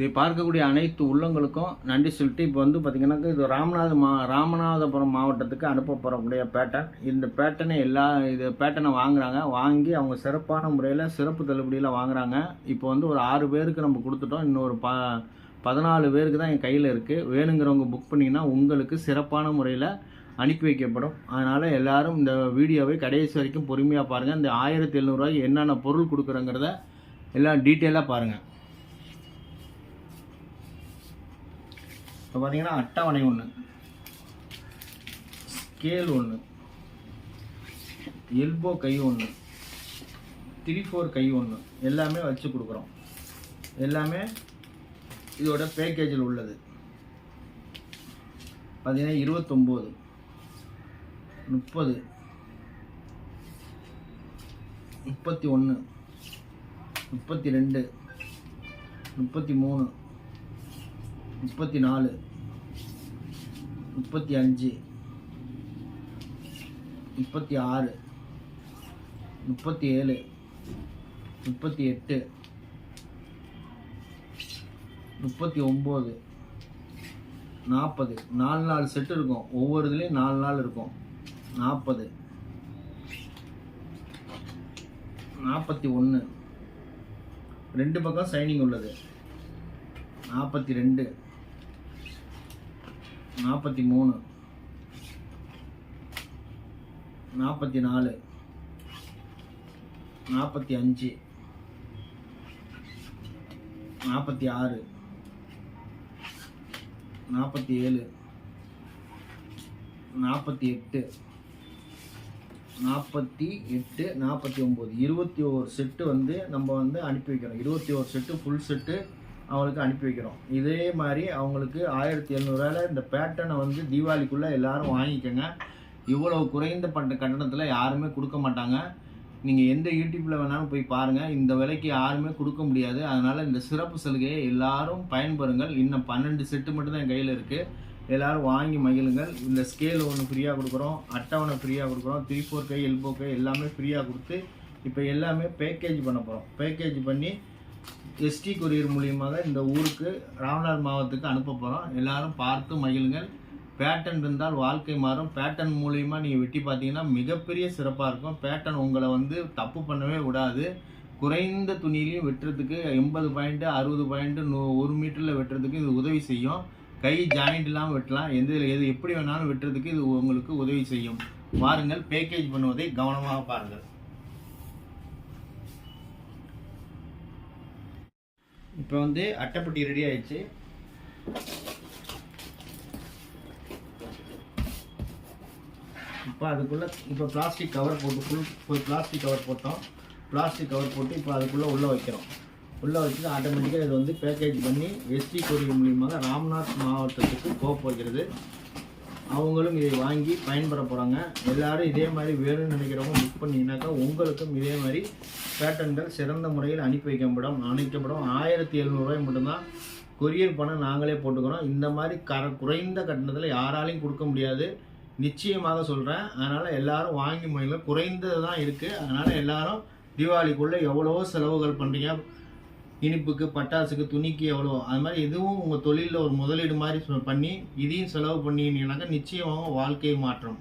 இதை பார்க்கக்கூடிய அனைத்து உள்ளங்களுக்கும் நன்றி சொல்லிட்டு இப்போ வந்து பார்த்திங்கன்னாக்கா இது ராமநாத மா ராமநாதபுரம் மாவட்டத்துக்கு அனுப்ப போகிறக்கூடிய இந்த பேட்டனை எல்லா இது பேட்டனை வாங்குறாங்க. வாங்கி அவங்க சிறப்பான முறையில் சிறப்பு தள்ளுபடியில் வாங்குறாங்க. இப்போ வந்து ஒரு ஆறு பேருக்கு நம்ம கொடுத்துட்டோம். இன்னொரு ப பதினாலு பேருக்கு தான் என் கையில் இருக்குது வேணுங்கிறவங்க புக் பண்ணிங்கன்னா உங்களுக்கு சிறப்பான முறையில் அனுப்பி வைக்கப்படும். அதனால் எல்லாரும் இந்த வீடியோவை கடைசி வரைக்கும் பொறுமையாக பாருங்கள் இந்த ஆயிரத்தி எழுநூறுவாய்க்கு என்னென்ன பொருள் கொடுக்குறோங்கிறத எல்லாம் டீட்டெயிலாக பாருங்கள் இப்போ பார்த்தீங்கன்னா அட்டவணை ஒன்று ஸ்கேல் ஒன்று எல்போ கை ஒன்று த்ரீ ஃபோர் கை ஒன்று எல்லாமே வச்சு கொடுக்குறோம். எல்லாமே இதோட பேக்கேஜில் உள்ளது. பார்த்தீங்கன்னா இருபத்தொம்போது முப்பது முப்பத்தி ஒன்று முப்பத்தி ரெண்டு முப்பத்தி மூணு முப்பத்தி நாலு முப்பத்தி அஞ்சு முப்பத்தி ஆறு முப்பத்தி ஏழு முப்பத்தி எட்டு முப்பத்தி ஒம்பது நாற்பது நாலு நாலு செட்டு இருக்கும். ஒவ்வொரு இதுலேயும் நாலு நாள் இருக்கும். நாற்பது நாற்பத்தி ஒன்று ரெண்டு பக்கம் சைனிங் உள்ளது. நாற்பத்தி ரெண்டு நாற்பத்தி மூணு நாற்பத்தி நாலு நாற்பத்தி அஞ்சு நாற்பத்தி ஆறு நாற்பத்தி ஏழு நாற்பத்தி எட்டு நாற்பத்தி எட்டு நாற்பத்தி ஒம்பது இருபத்தி ஒரு செட்டு வந்து நம்ம வந்து அனுப்பி வைக்கிறோம் இருபத்தி ஒரு செட்டு ஃபுல் செட்டு அவங்களுக்கு அனுப்பி வைக்கிறோம். இதே மாதிரி அவங்களுக்கு ஆயிரத்தி எழுநூறுவாயில் இந்த பேட்டனை வந்து தீபாவளிக்குள்ளே எல்லோரும் வாங்கிக்கோங்க. இவ்வளவு குறைந்த பட்ட கட்டணத்தில் யாருமே கொடுக்க மாட்டாங்க. நீங்கள் எந்த யூடியூப்பில் வேணாலும் போய் பாருங்கள் இந்த விலைக்கு யாருமே கொடுக்க முடியாது. அதனால் இந்த சிறப்பு சலுகையை எல்லாரும் பயன்பெறுங்கள். இன்னும் பன்னெண்டு செட்டு மட்டும் தான் என் கையில் இருக்குது எல்லோரும் வாங்கி மகிழுங்கள். இந்த ஸ்கேல் ஒன்று ஃப்ரீயாக கொடுக்குறோம். அட்டவணை ஃப்ரீயாக கொடுக்குறோம். த்ரீ ஃபோர் கை எல்போ கை எல்லாமே ஃப்ரீயாக கொடுத்து இப்போ எல்லாமே பேக்கேஜ் பண்ண போகிறோம் பேக்கேஜ் பண்ணி எஸ்டி கொரியர் மூலியமாக இந்த ஊருக்கு ராமநாத் மாவட்டத்துக்கு அனுப்ப போகிறோம் எல்லாரும் பார்த்து மகிழுங்கள். பேட்டன் இருந்தால் வாழ்க்கை மாறும். பேட்டன் மூலியமாக நீங்கள் வெட்டி பார்த்தீங்கன்னா மிகப்பெரிய சிறப்பாக இருக்கும். பேட்டன் உங்களை வந்து தப்பு பண்ணவே விடாது. குறைந்த துணியிலையும் வெட்டுறதுக்கு எண்பது பாயிண்ட்டு அறுபது பாயிண்ட்டு நூ ஒரு மீட்டரில் வெட்டுறதுக்கு இது உதவி செய்யும். கை ஜாயிண்ட் இல்லாமல் வெட்டலாம். எந்த எது எப்படி வேணாலும் வெட்டுறதுக்கு இது உங்களுக்கு உதவி செய்யும். பாருங்கள் பேக்கேஜ் பண்ணுவதை கவனமாக பாருங்கள். இப்போ வந்து அட்டைப்பட்டி ரெடி ஆயிடுச்சு. இப்போ அதுக்குள்ளே இப்போ பிளாஸ்டிக் கவர் போட்டு ஃபுல் ஃபுல் பிளாஸ்டிக் கவர் போட்டோம். பிளாஸ்டிக் கவர் போட்டு இப்போ அதுக்குள்ளே உள்ளே வைக்கிறோம். உள்ளே வச்சு ஆட்டோமேட்டிக்காக இது வந்து பேக்கேஜ் பண்ணி எஸ்டி கொரியர் மூலியமாக ராம்நாத் மாவட்டத்துக்கு போக போகிறது. அவங்களும் இதை வாங்கி பயன்பெற போகிறாங்க எல்லாரும் இதே மாதிரி வேணும்னு நினைக்கிறவங்க புக் பண்ணிங்கனாக்கா உங்களுக்கும் இதே மாதிரி பேட்டன்கள் சிறந்த முறையில் அனுப்பி வைக்கப்படும் அனுப்பப்படும் ஆயிரத்தி எழுநூறுவாய் மட்டும்தான் கொரியர் பணம் நாங்களே போட்டுக்கிறோம். இந்த மாதிரி கர குறைந்த கட்டணத்தில் யாராலையும் கொடுக்க முடியாது. நிச்சயமாக சொல்கிறேன் அதனால் எல்லாரும் வாங்கி முறையில் குறைந்தது தான் இருக்குது அதனால் எல்லாரும் தீபாவளிக்குள்ளே எவ்வளவோ செலவுகள் பண்ணுறீங்க இனிப்புக்கு பட்டாசுக்கு துணிக்கு எவ்வளோ அது மாதிரி இதுவும் உங்கள் தொழிலில் ஒரு முதலீடு மாதிரி பண்ணி இதையும் செலவு பண்ணினீங்கன்னாக்கா நிச்சயமாக வாழ்க்கை மாற்றம்.